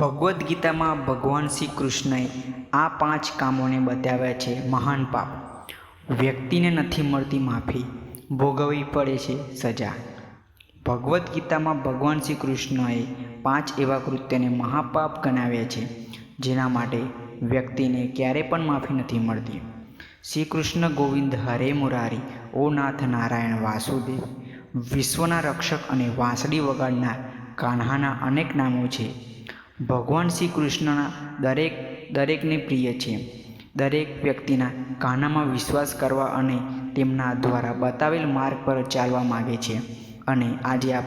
ભગવદ્ ગીતામાં ભગવાન શ્રી કૃષ્ણએ આ પાંચ કામોને બતાવ્યા છે મહાન પાપ. વ્યક્તિને નથી મળતી માફી, ભોગવવી પડે છે સજા. ભગવદ્ ગીતામાં ભગવાન શ્રી કૃષ્ણએ પાંચ એવા કૃત્યને મહાપાપ ગણાવ્યા છે, જેના માટે વ્યક્તિને ક્યારે પણ માફી નથી મળતી. શ્રી કૃષ્ણ ગોવિંદ હરે મુરારી, ઓ નાથ નારાયણ વાસુદેવ, વિશ્વના રક્ષક અને વાંસળી વગાડનાર કાન્હાના અનેક નામો છે. ભગવાન શ્રી કૃષ્ણના દરેક, દરેકને પ્રિય છે. દરેક વ્યક્તિના કાનામાં વિશ્વાસ કરવા અને તેમના દ્વારા બતાવેલ માર્ગ પર ચાલવા માગે છે. અને આજે આ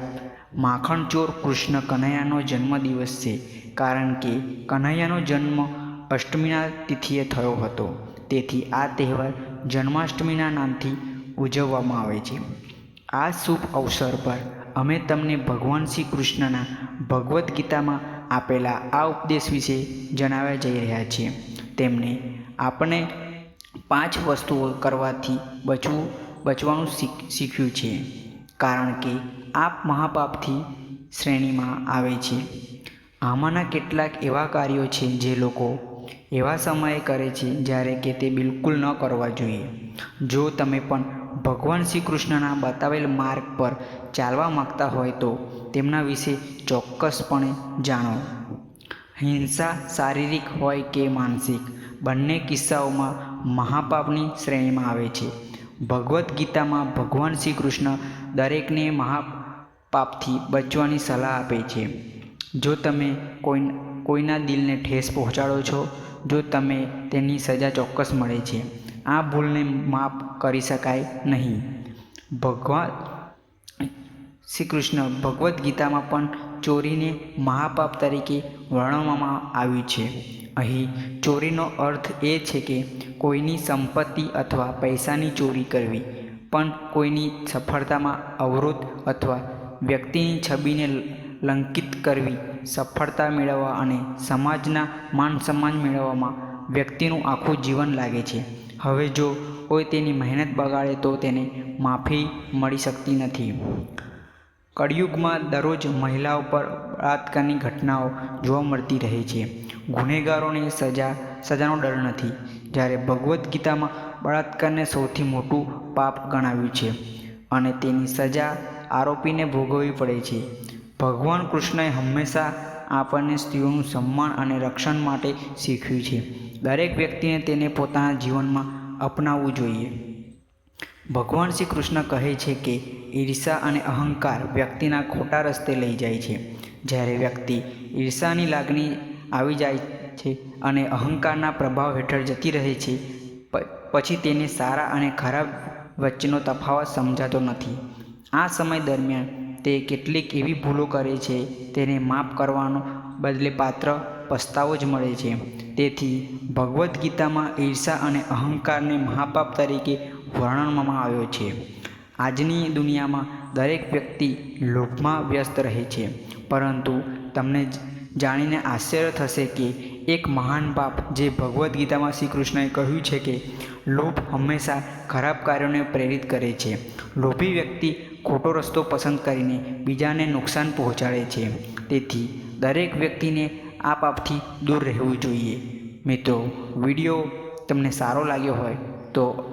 માખણચોર કૃષ્ણ કનૈયાનો જન્મદિવસ છે, કારણ કે કનૈયાનો જન્મ અષ્ટમીના તિથિએ થયો હતો. તેથી આ તહેવાર જન્માષ્ટમીના નામથી ઉજવવામાં આવે છે. આ શુભ અવસર પર અમે તમને ભગવાન શ્રી કૃષ્ણના ભગવદ્ ગીતામાં આપેલા આ ઉપદેશ વિશે જણાવવા જઈ રહ્યા છીએ. તેમણે આપણે પાંચ વસ્તુઓ કરવાથી બચવું, બચવાનું શીખ, શીખ્યું છે. કારણ કે આ મહાપાપથી શ્રેણીમાં આવે છે. આમાંના કેટલાક એવા કાર્યો છે જે લોકો એવા સમયે કરે છે જ્યારે કે તે બિલકુલ ન કરવા જોઈએ. જો તમે પણ ભગવાન શ્રી કૃષ્ણના બતાવેલ માર્ગ પર ચાલવા માગતા હોય તો તેમના વિશે ચોક્કસપણે જાણો. હિંસા શારીરિક હોય કે માનસિક, બંને કિસ્સાઓમાં મહાપાપની શ્રેણીમાં આવે છે. ભગવદ્ ગીતામાં ભગવાન શ્રી કૃષ્ણ દરેકને મહાપાપથી બચવાની સલાહ આપે છે. જો તમે કોઈ કોઈના દિલને ઠેસ પહોંચાડો છો જો તમે તેની સજા ચોક્કસ મળે છે. આ ભૂલને માફ કરી શકાય નહીં. ભગવાન શ્રી કૃષ્ણ ભગવદ્ ગીતામાં પણ ચોરીને મહાપાપ તરીકે વર્ણવવામાં આવ્યું છે. અહીં ચોરીનો અર્થ એ છે કે કોઈની સંપત્તિ અથવા પૈસાની ચોરી કરવી, પણ કોઈની સફળતામાં અવરોધ અથવા વ્યક્તિની છબીને લંકિત કરવી સફળતા મેળવવા અને સમાજના માન સન્માન મેળવવામાં વ્યક્તિનું આખું જીવન લાગે છે. હવે જો કોઈ તેની મહેનત બગાડે તો તેને માફી મળી શકતી નથી. કળિયુગમાં દરરોજ મહિલાઓ પર બળાત્કારની ઘટનાઓ જોવા મળતી રહે છે. ગુનેગારોને સજા, સજાનો ડર નથી. જ્યારે ભગવદ્ ગીતામાં બળાત્કારને સૌથી મોટું પાપ ગણાવ્યું છે અને તેની સજા આરોપીને ભોગવવી પડે છે. ભગવાન કૃષ્ણએ હંમેશા આપણને સ્ત્રીઓનું સન્માન અને રક્ષણ માટે શીખ્યું છે. દરેક વ્યક્તિને તેને પોતાના જીવનમાં અપનાવવું જોઈએ. ભગવાન શ્રી કૃષ્ણ કહે છે કે, ઈર્ષા અને અહંકાર વ્યક્તિના ખોટા રસ્તે લઈ જાય છે. જ્યારે વ્યક્તિ ઈર્ષાની લાગણી આવી જાય છે અને અહંકારના પ્રભાવ હેઠળ જતી રહે છે પછી તેને સારા અને ખરાબ વચ્ચેનો તફાવત સમજાતો નથી. આ સમય દરમિયાન તે કેટલીક એવી ભૂલો કરે છે, તેને માફ કરવાનો બદલે પાત્ર પસ્તાવો જ મળે છે. તેથી ભગવદ્ ગીતામાં ઈર્ષા અને અહંકારને મહાપાપ તરીકે વર્ણવવામાં આવ્યો છે. આજની દુનિયામાં દરેક વ્યક્તિ લોભમાં વ્યસ્ત રહે છે, પરંતુ તમને જાણીને આશ્ચર્ય થશે કે એક મહાન પાપ જે ભગવદ્ ગીતામાં શ્રી કૃષ્ણએ કહ્યું છે કે, લોભ હંમેશા ખરાબ કાર્યોને પ્રેરિત કરે છે. લોભી વ્યક્તિ ખોટો રસ્તો પસંદ કરીને બીજાને નુકસાન પહોંચાડે છે. તેથી દરેક વ્યક્તિને આ પાપથી દૂર રહેવું જોઈએ. મિત્રો, વીડિયો તમને સારો લાગ્યો હોય તો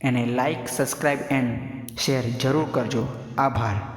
એને લાઈક સબસ્ક્રાઈબ એન્ડ શેર જરૂર કરજો. આભાર.